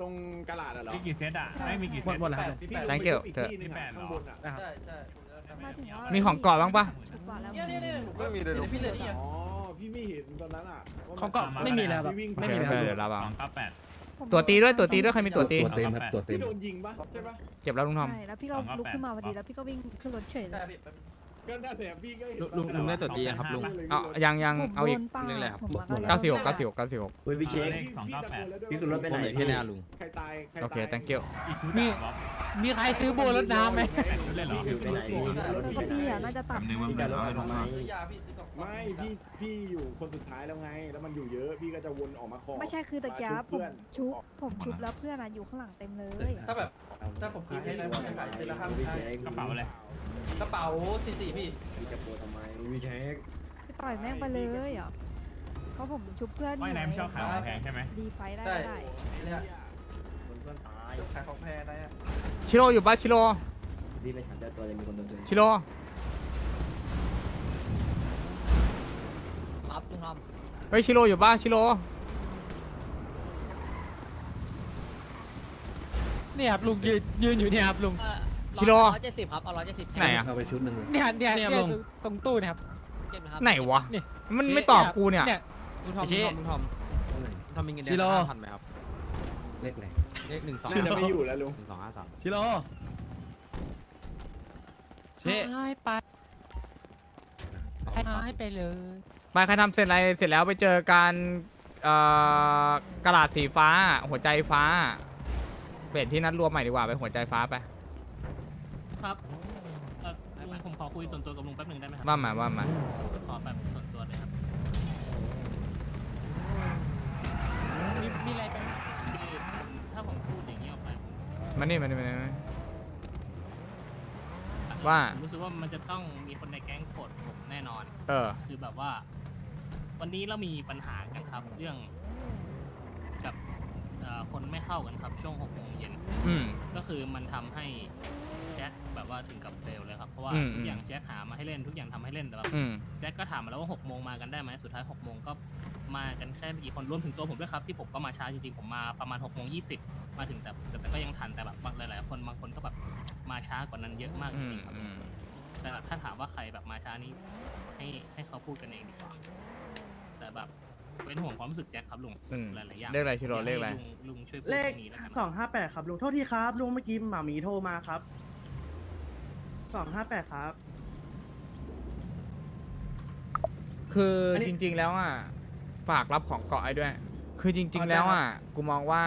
ตรงกระดาษอะเหรอมีกี่เซตอะไม่มีกี่เซต หมดแล้วครับ พี่ Thank you อีกที่หนึงอะข้างบนอะนะครับใช่ใช่ผมจะทำมาถึงว่ามีของเกาะบ้างปะ ถูกกว่าแล้วเนี่ยเนี่ยเนี่ยผมก็ไม่มีเลยลูกพี่เลยเนี่ยอ๋อ พี่ไม่เห็นตอนนั้นอะว่ามันเขาก็ไม่มีแล้วครับพี่วิ่งไม่โอมีเคแล้วเดี๋ยวรับสเอาองเก้าแปด ผมตัวตีด้วยตัวตีด้วยใครมีตัวตีตัวเต็มครับตัวเต็พี่ม โดนยิงปะใช่ปะเจ็บแล้วลุงทอม ใช่แล้วพี่ก็ลุกขึ้นมาพอดีแล้วพี่ก็วิ่งขึ้นรถเฉยเลใช่ยพี่แป๊บนึง ก็น่าแต่พี่ก็เห็นลุงลุงได้ตัวตียังครับลุงเอายังยังผมเอาอีกโดนปาเรื่องอะไรครับผมมาหมดแล้วเก้าสิบหกเก้าสิบหกเก้าสิบหกเฮ้ยพี่เช็คเลขสองเก้าแปดพี่ขึ้นรถไปไหนที่หน้าลุงใครตายใครตายโอเค thank you อีชุดมีอะมีใครซื้อโบรถน้ำไหมชุดเลยเหรอไปไหนแล้วก็พี่อะน่าจะตัดจำนึงว่าพี่เป็จะนรถร้อยไปทำไมซื้อยาพี่ซื้อกล่องไม่พี่พี่อยู่คนสุดท้ายแล้วไง แล้วมันอยู่เยอะพี่ก็จะวนออกมาขอไม่ใช่คือตะกี้มาผมชุบชุบผมชุบแล้วเพื่อนอะอยู่ข้างหลังเต็มเลย ถ้าแบบถ้าผมคิดให้นะผมจะขายเซตละห้าพันกระเป๋าอะไรกระเป๋าสี่สี่พี่พี่จะโปรทำไมพี่เช็คพี่ต่อยแม่งไปเลยเหรอเพราะผมชุบเพื่อนว่ายน้ำชอบขายของแพงใช่ไหมดีไฟได้ได้ได้เนี่ยคนเพื่อนตายขายของแพงได้อะชิโร่อยู่ปะชิโร่พี่ไม่ฉันได้ตัวเลยมีคนโดนตัวชิโร่ครับลุงทอมเฮ้ยชิโร่อยู่ปะชิโร่เนี่ยครับลุงยืนยืนอยู่เนี่ยครับลุง เอ่อชิโร่ร้อยเจ็ดสิบครับเอาร้อยเจ็ดสิบไหนอะเข้าไปชุดหนึ่งเลยเนี่ยเนี่ยเนี่ยลุง ตรงตู้เนี่ยครับ เก็บนะครับไหนวะ นี่ มันไม่ตอบกูเนี่ยลุงทอมลุงทอมลุงทอมเท่าไหร่ลุงทอมมีเงินเดืชิอนโร่ ห้าพันไหมครับเลขอะไรเลขหนึ่งสองน่าจะไม่อยู่แล้วลุงหนึ่งสองห้าสามชิโร่เช่หายไปหายไปเลยไปใครทำเสร็จอะไรเสร็จแล้วไปเจอการเอ่อกระดาษสีฟ้า หัวใจฟ้า เปลี่ยนที่นัดรวมใหม่ดีกว่าไปหัวใจฟ้าไป ครับเอ่อลุงผมขอคุยส่วนตัวกับลุงแป๊บหนึ่งได้ไหมครัว่ามาว่ามา ขอแบบส่วนตัวเลยครับมีมีอะไรกันคือถ้าผมพูดอย่างนี้ออกไปผมมานี่มานี่มานี่มานี่ ว่า ผมรู้สึกว่ามันจะต้องมีคนในแก๊งโกรธผมแน่นอน เออ คือแบบว่า วันนี้เรามีปัญหากันครับ เรื่องกับเอ่อคนไม่เข้ากันครับ ช่วงหกโมงเย็น อืม ก็คือมันทำให้ แจ็คแบบว่าถึงกับเฟลเลยครับเพราะว่าอืม ทุกอย่างแจ็คหามาให้เล่นทุกอย่างทำให้เล่นแต่แบบอืม แจ็คก็ถามมาแล้วว่า6โมงมากันได้ไหมสุดท้าย6โมงก็มากันแค่ไม่กี่คนรวมถึงตัวผมด้วยครับที่ผมก็มาช้าจริงๆผมมาประมาณ6โมง20มาถึงแต่แต่แต่ก็ยังทันแต่แบบบางหลายๆคนบางคนก็แบบมาช้ากว่านั้นเยอะมากจอืม ริงๆครับอืม แต่แบบถ้าถามว่าใครแบบมาช้านี้ให้ให้เขาพูดกันเองดีกว่าแต่แบบเป็นห่วงความรู้สึกแจ็คครับลุงอืม หลายๆอย่างเลขอะไรชิโร่เลขอะไรยากให้ลุงลุงช่วยพูดเลตขรงนี้แล้วกันสองห้าแปดครับลุงโทษทีครับลุงเมื่อกี้หมามีโทรมาครับ สองห้าแปดครับ คืออนนี้ จริง ๆ แล้วอะฝากรับของเกาะไอ้ด้วย คือจริง ๆ แล้วอะกูมองว่า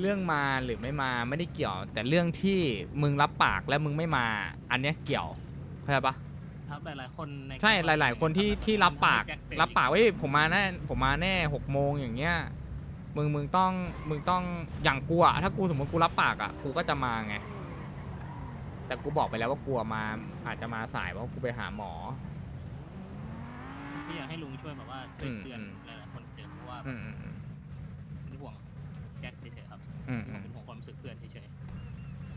เรื่องมาหรือไม่มาไม่ได้เกี่ยว แต่เรื่องที่มึงรับปากและมึงไม่มา อันเนี้ยเกี่ยวเข้าใจปะครับหลายๆคนในใช่หลาย ๆ คนที่ที่รับปากแจ็คเฟลรับปากว่าเฮ้ยผมมาแน่ผมมาแน่หกโมงอย่างเงี้ยมึงมึงต้องมึงต้องอย่างกูอะถ้ากูสมมติกูรับปากอะกูก็จะมาไง แต่กูบอกไปแล้วว่ากลัวมาอาจจะมาสายเพราะกูไปหาหมอที่อยากให้ลุงช่วยแบบว่าช่วยอืมเตือนอืม หลายๆคนเฉยๆเพราะว่าอืมอืมอืมเป็นห่วงแจ็คเฉยๆครับอืมอืมเป็นห่วงความรู้สึกเพื่อนเฉย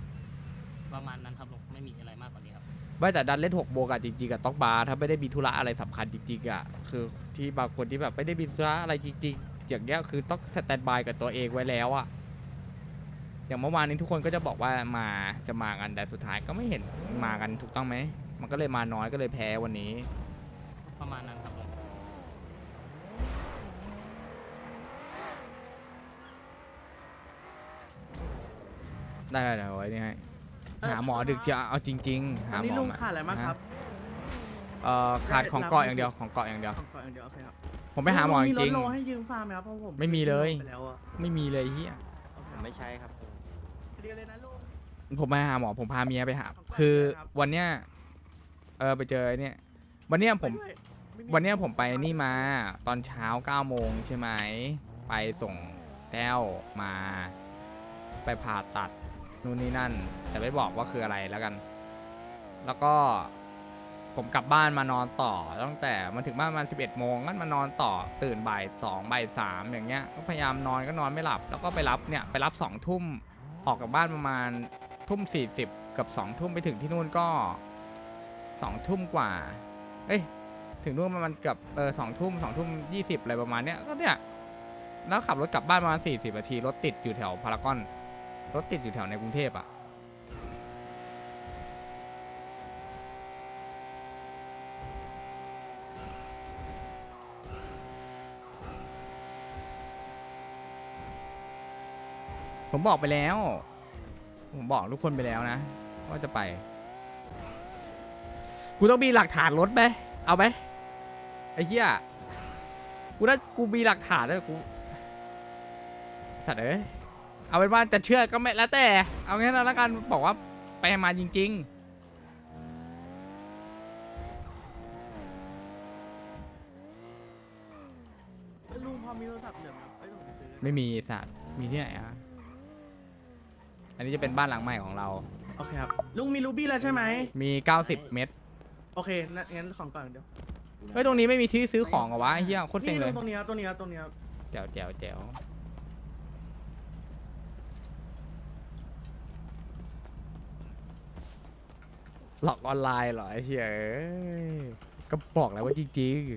ๆประมาณนั้นครับลุงไม่มีอะไรมากกว่านี้ครับไม่แต่ดันเล่นหกโมงอะจริงๆกับต็อกบาร์ถ้าไม่ได้มีธุระอะไรสำคัญจริงๆอะคือที่บางคนที่แบบไม่ได้มีธุระอะไรจริง ๆ อย่างเงี้ยคือต้องสแตนบายกับตัวเองไว้แล้วอะ อย่างเมื่อวานนี้ทุกคนก็จะบอกว่ามาจะมากันแต่สุดท้ายก็ไม่เห็นมากันถูกต้องไหม มันก็เลยมาน้อยก็เลยแพ้วันนี้ ประมาณนั้นครับลุงได้ได้ได้ไว้นี่ให้หาหมอดึกจะเอาจริงๆอัหานหนี้มอลุงมาขาดอะไรบ้างครับเอ่อขาดของเกาะอย่างเดียวของเกาะอย่างเดียวของก่อนอย่างเดียวโอเคครับผมไปหาหมอจลุริงมีรถโลให้ยืมฟาร์มไหมครับเพราะผมไม่มีเลยไปแล้วอะๆไม่มีเลยเฮียไม่ใช่ครับ เรียนเลยนะลุงผมไปหาหมอผมพาเมียไปหาของขวัญคือครับวันเนี้ยเออไปเจอไอ้เนี่ยวันเนี้ยผมไปด้วยไม่มีวันเนี้ยผมไปนี่มาตอนเช้า9โมงใช่ไหมไปส่งแต้วมา ไปผ่าตัดนู่นนี่นั่น แต่ไม่บอกว่าคืออะไรแล้วกัน แล้วก็ผมกลับบ้านมานอนต่อตั้งแต่มันถึงบ้านประมาณ11โมงก็มานอนต่อตื่นบ่ายสองบ่ายสามอย่างเงี้ยก็พยายามนอนก็นอนไม่หลับ แล้วก็ไปรับเนี่ยไปรับสองทุ่ม ออกจากบ้านประมาณทุ่มสี่สิบกับสองทุ่มไปถึงที่นู่นก็สองทุ่มกว่า เอ้ย ถึงนู่นประมาณเกับเออสองทุ่มสองทุ่มยี่สิบอะไรประมาณเนี้ยก็เนี่ยแล้วขับรถกลับบ้านประมาณสี่สิบนาทีรถติดอยู่แถวพารากอนรถติดอยู่แถวในกรุงเทพอะ ผมบอกไปแล้ว ผมบอกทุกคนไปแล้วนะ ว่าจะไป กูต้องมีหลักฐานรถไหมเอาไหมไอ้เหี้ย กูถ้ากูมีหลักฐานแล้วกู สัตว์เอ้ย เอาเป็นว่าจะเชื่อก็ไม่แล้วแต่ เอางี้นะแล้วกันบอกว่าไปมาจริงลุงพอมีโทรศัพท์เหลือไหมครับเอ้ยผมไปซื้อๆไม่มีสัตว์มีที่ไหนอะ อันนี้จะเป็นบ้านหลังใหม่ของเรา โอเคครับ ลุงมีรูบี้แล้วใช่ไหม มี 90 เมตรโอเคงั้นงั้นของก่อนเดี๋ยวเฮ้ยตรงนี้ไม่มีที่ซื้อของเหรอวะไอ้เหี้ยโคตรเซ็งนี่เลลุยงตรงนี้ครับตรงนี้ครับตรงนี้ครับแจ๋วแจ๋วแจ๋วหลอกออนไลน์เหรอไอ้เหี้ยเอ้ยก็บอกแล้วว่าจริงๆ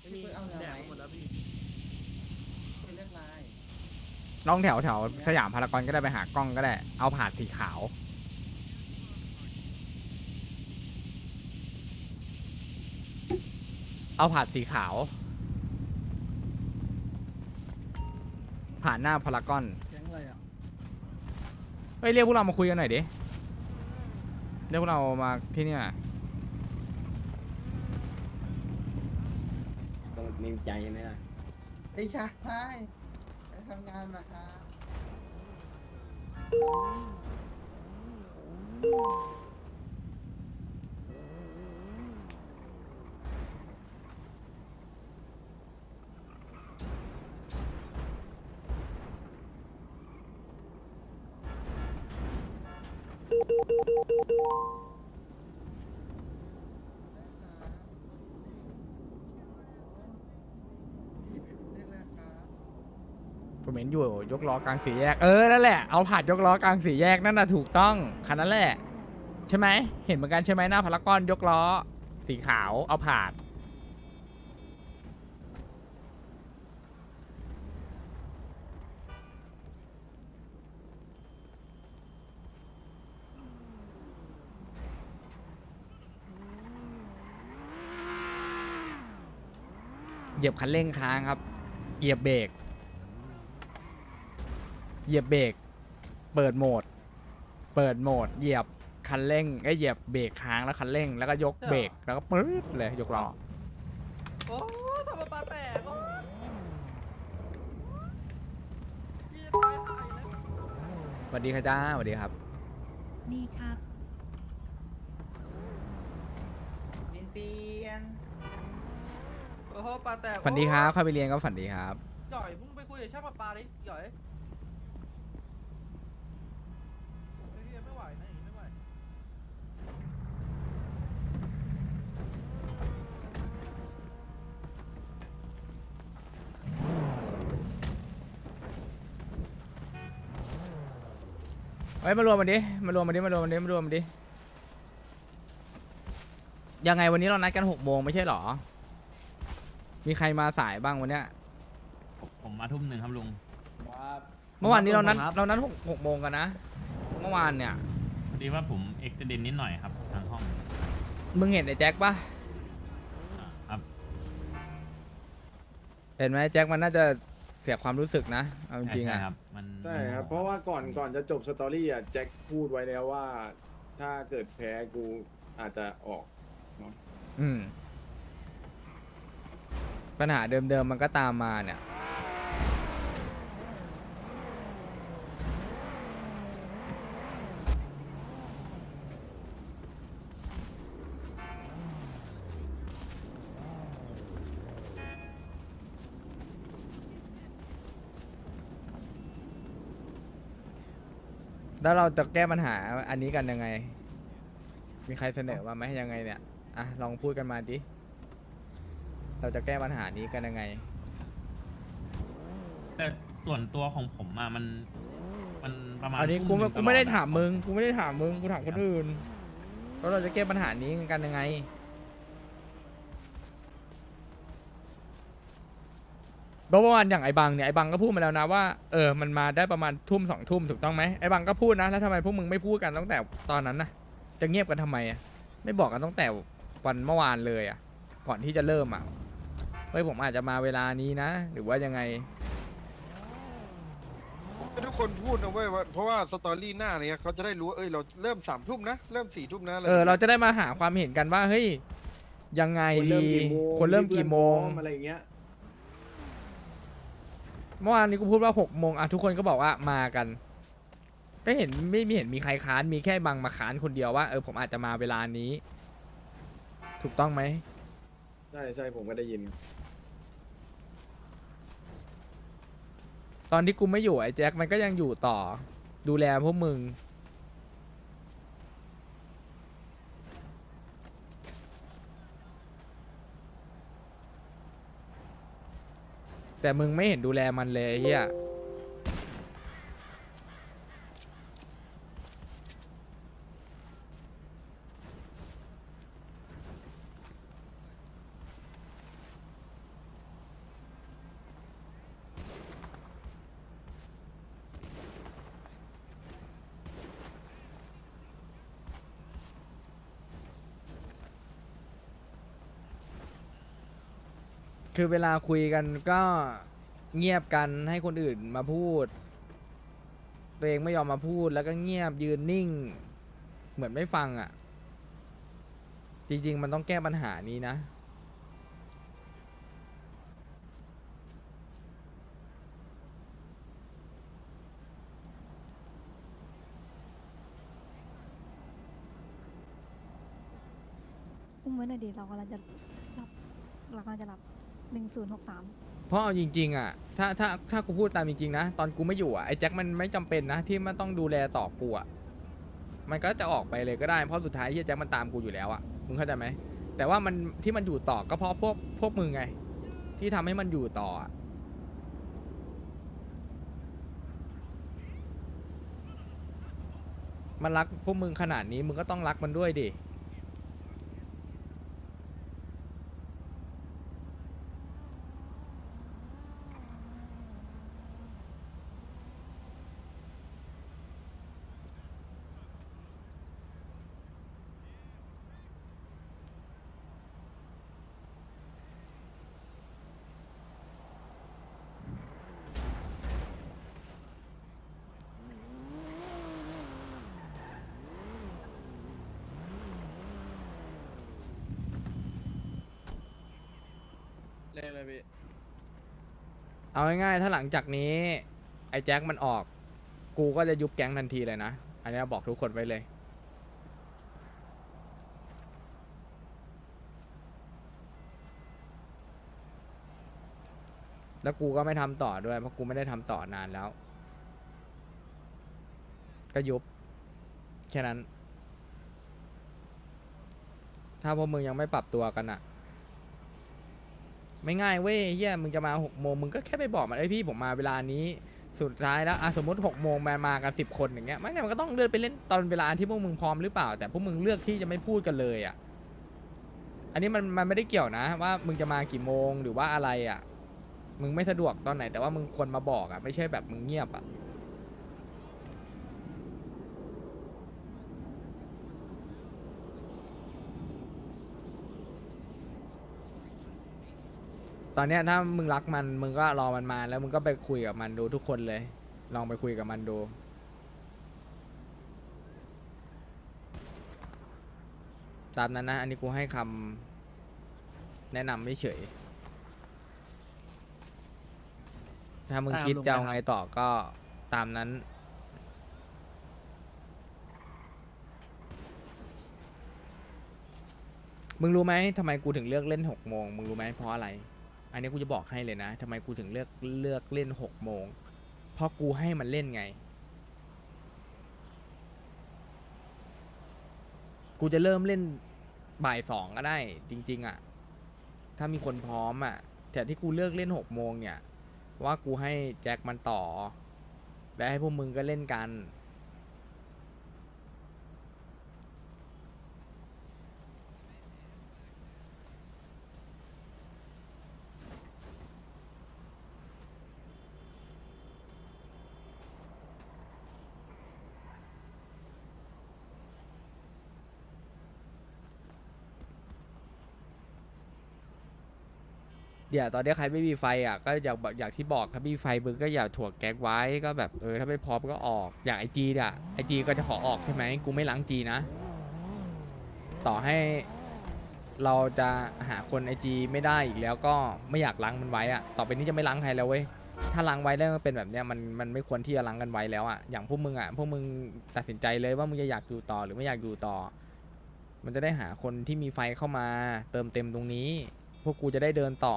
ไม่มีแดดหมดแล้วพี่ น้องแถวแถวสยามพารากอนก็ได้ไปหากล้องก็ได้ เอาผาดสีขาว เอาผาดสีขาว ผ่านหน้าพารากอนเฮ้ยเรียกพวกเรามาคุยกันหน่อยดิ เรียกพวกเรามาที่นี่หน่อยต้องมีใจใช่ไหมล่ะ ไม่ใช่ไป ทำงานมาครับ นอยู่ยกล้อกลางสี่แยกเออนั่นแหละเอาผาดยกล้อกลางสี่แยกนั่นน่ะถูกต้องคันนั้นแหละใช่ไหมเห็นเหมือนกันใช่ไหมหน้าพารากอนยกล้อ สีขาวเอาผาดเหยียบคันเร่งค้างครับ เหยียบเบรก เหยียบเบรก เปิดโหมด เปิดโหมด เหยียบคันเร่งไอ้ยเหยียบเบรกค้างแล้วคันเร่ง แล้วก็ยกเบรกแล้วก็ปื๊ดเลยยกล้อโอ้ทำมาปลาแตกโอ้พี่จะตายหายแล้วสวัสดีค่ะจ้าสวัสดีครับ ดีครับเปลี่ยนเปลี่ยนโอ้โหปลาแตกฝันดีครับเข้าไปเรียนก็ฝันดีครับ หย่อยมึงไปคุยกับช่างปลาปลาดิหย่อย เฮ้ยมารวมมันดิมารวมมันดิมารวมมันดิมารวมมันดิยังไงวันนี้เรานัดกันหกโมงไม่ใช่เหรอ มีใครมาสายบ้างวันเนี้ยผมมาทุ่มหนึ่งครับลุง เมื่อวานนี้เรานัดเรานัดหกหกโมงกันนะเมื่อวานเนี่ย พอดีว่าผมเอ็กซ์เดนนิดหน่อยครับทางห้องมึงเห็นไอ้แจ็คปะอ่าครับเห็นไหมแจ็คมันน่าจะ เสียความรู้สึกนะเอาจใช่ริงๆใช่อะครับมันใช่ครับ เพราะว่าก่อนก่อนจะจบสตอรี่อะแจ็คพูดไว้แล้วว่า ถ้าเกิดแพ้กูอาจจะออก อืม ปัญหาเดิมๆมันก็ตามมาเนี่ย แล้วเราจะแก้ปัญหาอันนี้กันยังไง มีใครเสนอมาไหมยังไงเนี่ยอะลองพูดกันมาดิเราจะแก้ปัญหานี้กันยังไง แต่ส่วนตัวของผมอะมัน มันประมาณอันนี้ทุ่กูหไม่งกูไม่ได้ตลออะถามมึงกูไม่ได้ถามมึงกูถามคนอื่นแล้วเราจะแก้ปัญหานี้กันยังไง เพราะว่าวันอย่างไอ้บังเนี่ยไอ้บังก็พูดมาแล้วนะว่าเออมันมาได้ประมาณทุ่มสองทุ่มถูกต้องไหมไอ้บังก็พูดนะแล้วทำไมพวกมึงไม่พูดกันตั้งแต่ตอนนั้นนะจะเงียบกันทำไมอะไม่บอกกันตั้งแต่วันเมื่อวานเลยอะก่อนที่จะเริ่มอะเฮ้ยผมอาจจะมาเวลานี้นะ หรือว่ายังไง ให้ทุกคนพูดนะเว้ยว่าเพราะว่าสตอรี่หน้าเนี่ยเขาจะได้รู้ว่าเอ้ยเราเริ่มสามทุ่มนะเริ่มสี่ทุ่มนะอะไรเออ เราจะได้มาหาความเห็นกันว่าเฮ้ยยังไงคนเริ่ดีมกี่โมงคนเริ่มกี่โมงเพื่อนพร้ออะไรอย่างเงี้ย เมื่อวานนี้กูพูดว่าหกโมงอะทุกคนก็บอกว่ามากัน ก็เห็นไม่มีเห็นมีใครค้านมีแค่บังมาค้านคนเดียวว่าเออผมอาจจะมาเวลานี้ ถูกต้องไหมใช่ใช่ผมก็ได้ยิน ตอนที่กูไม่อยู่ไอ้แจ็คมันก็ยังอยู่ต่อ ดูแลพวกมึง แต่มึงไม่เห็นดูแลมันเลยไอ้เฮีย คือเวลาคุยกันก็เงียบกันให้คนอื่นมาพูด ตัวเองไม่ยอมมาพูดแล้วก็เงียบยืนนิ่ง เหมือนไม่ฟังอะ่ะ จริง ๆ มันต้องแก้ปัญหานี้นะ อุ้มไว้หน่อยดิเรากำลังจะรับเรากำลังจะรับ หนึ่งศูนย์หกสามเพราะเอาจริงๆอะถ้าถ้าถ้ากูพูดตามจริงๆนะตอนกูไม่อยู่อะไอ้แจ็คมันไม่จำเป็นนะที่มันต้องดูแลต่อกูอะมันก็จะออกไปเลยก็ได้เพราะสุดท้ายไอ้แจ็คมันตามกูอยู่แล้วอะมึงเข้าใจไหมแต่ว่ามันที่มันอยู่ต่อก็เพราะพวกพวกมึงไง ที่ทำให้มันอยู่ต่ออะมันรักพวกมึงขนาดนี้มึงก็ต้องรักมันด้วยดิ เลขอะไรพี่เอาง่ายๆถ้าหลังจากนี้ ไอ้แจ็คมันออก กูก็จะยุบแก๊งทันทีเลยนะ อันนี้บอกทุกคนไว้เลย แล้วกูก็ไม่ทำต่อด้วย เพราะกูไม่ได้ทำต่อนานแล้ว ก็ยุบ แค่นั้น ถ้าพวกมึงยังไม่ปรับตัวกันอะ ไม่ง่ายเว้ยเฮียมึงจะมาหกโมงมึงก็แค่ไปบอกมันไอ้ยพี่ผมมาเวลานี้สุดท้ายแล้วอะสมมติหกโมงแมนมากันสิบคนอย่างเงี้ยม่งั้นมันก็ต้องเลื่อนไปเล่นตอนเวลาที่พวกมึงพร้อมหรือเปล่า แต่พวกมึงเลือกที่จะไม่พูดกันเลยอะอันนี้มันมันไม่ได้เกี่ยวนะ ว่ามึงจะมากี่โมงหรือว่าอะไรอะ มึงไม่สะดวกตอนไหนแต่ว่ามึงควรมาบอกอะไม่ใช่แบบมึงเงียบอะ ตอนเนี้ยถ้ามึงรักมันมึงก็รอมันมาแล้วมึงก็ไปคุยกับมันดูทุกคนเลย ลองไปคุยกับมันดู ตามนั้นนะ อันนี้กูให้คำแนะนำไม่เฉย ถ้ามึงคิดจะเอาได้ครับไงต่อก็ตามนั้น มึงรู้ไหมทำไมกูถึงเลือกเล่นหกโมง มึงรู้ไหมเพราะอะไร อันนี้กูจะบอกให้เลยนะทำไมกูถึงเลือกเลือกเล่นหกโมงเพราะกูให้มันเล่นไง กูจะเริ่มเล่นบ่ายสองก็ได้จริง ๆอะ ถ้ามีคนพร้อมอะแต่ที่กูเลือกเล่นหกโมงเนี่ย ว่ากูให้แจ็คมันต่อ และให้พวกมึงก็เล่นกัน เดี๋ยวตอนนี้ใครไม่มีไฟอะก็อยากอกอยากที่บอกครับมีไฟมึงก็อย่าถ่วงแก๊กไว้ก็แบบเออถ้าไม่พร้อมก็ออกอย่างไอจีอะไอจีก็จะขอออกใช่ไหมกูไม่ล้างจีนะ ต่อให้เราจะหาคนไอจีไม่ได้อีกแล้วก็ไม่อยากล้างมันไว้อะต่อไปนี้จะไม่ล้างใครแล้วเว้ยถ้าล้างไว้แล้วมันเป็นแบบเนี้ยมันมันไม่ควรที่จะล้างกันไว้แล้วอะอย่างพวกมึงอะพวกมึงตัดสินใจเลยว่ามึงจะอยากอยู่ต่อหรือไม่อยากอยู่ต่อ มันจะได้หาคนที่มีไฟเข้ามาเติมเต็มตรงนี้ พวกกูจะได้เดินต่อ